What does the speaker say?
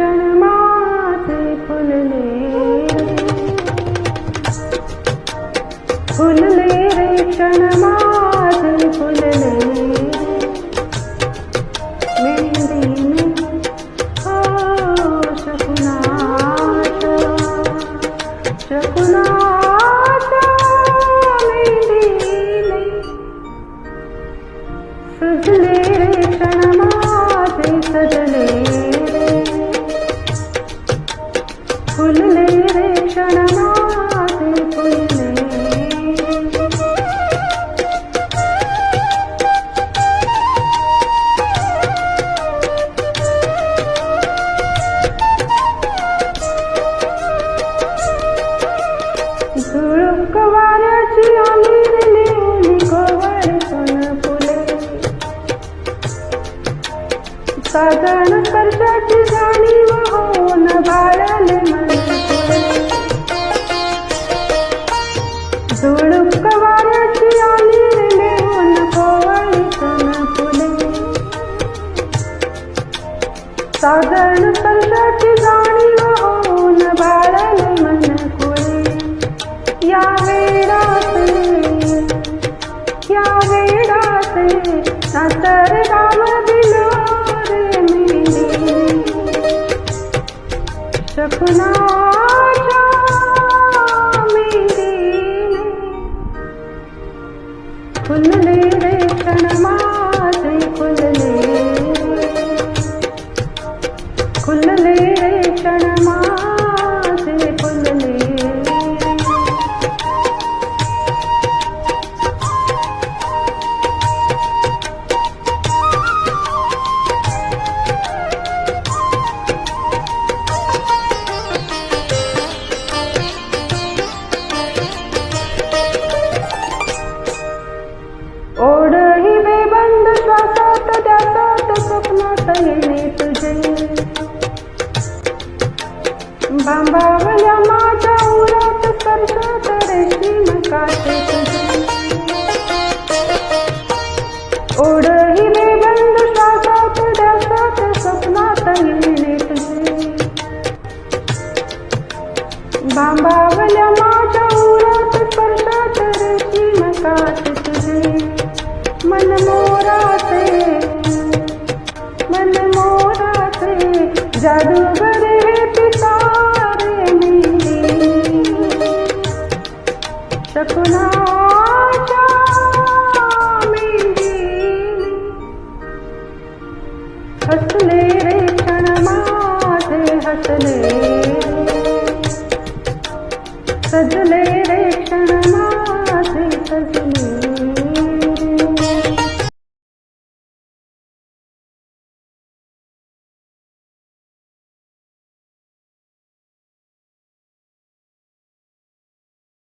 क्षण माझे फुलले फुलले रे क्षण माझे फुलले मेहंदीने हो शकुनाच्या शकुनाच्या झुळूक वाऱ्याची आली रे लिहुली कोवळीतून फुले साधन जाणीव होऊन बाळाले मन झुळूक वाऱ्याची आली रे लिहून कोवळीतून फुले साधन शकुनाच्या मेलीने फुलले रे क्षण माझे फुलले बांबावल्या माझ्या उरात स्पर्शात रेशीम काटे तुझे ओढ ही बेबंद श्वासात द्यासात स्वप्नात येणे तुझे बांबावल्या माझ्या उरात स्पर्शात रेशीम काट तुझे मन मोराचे मन मोराचे जादू हसले रे क्षण माझे हसले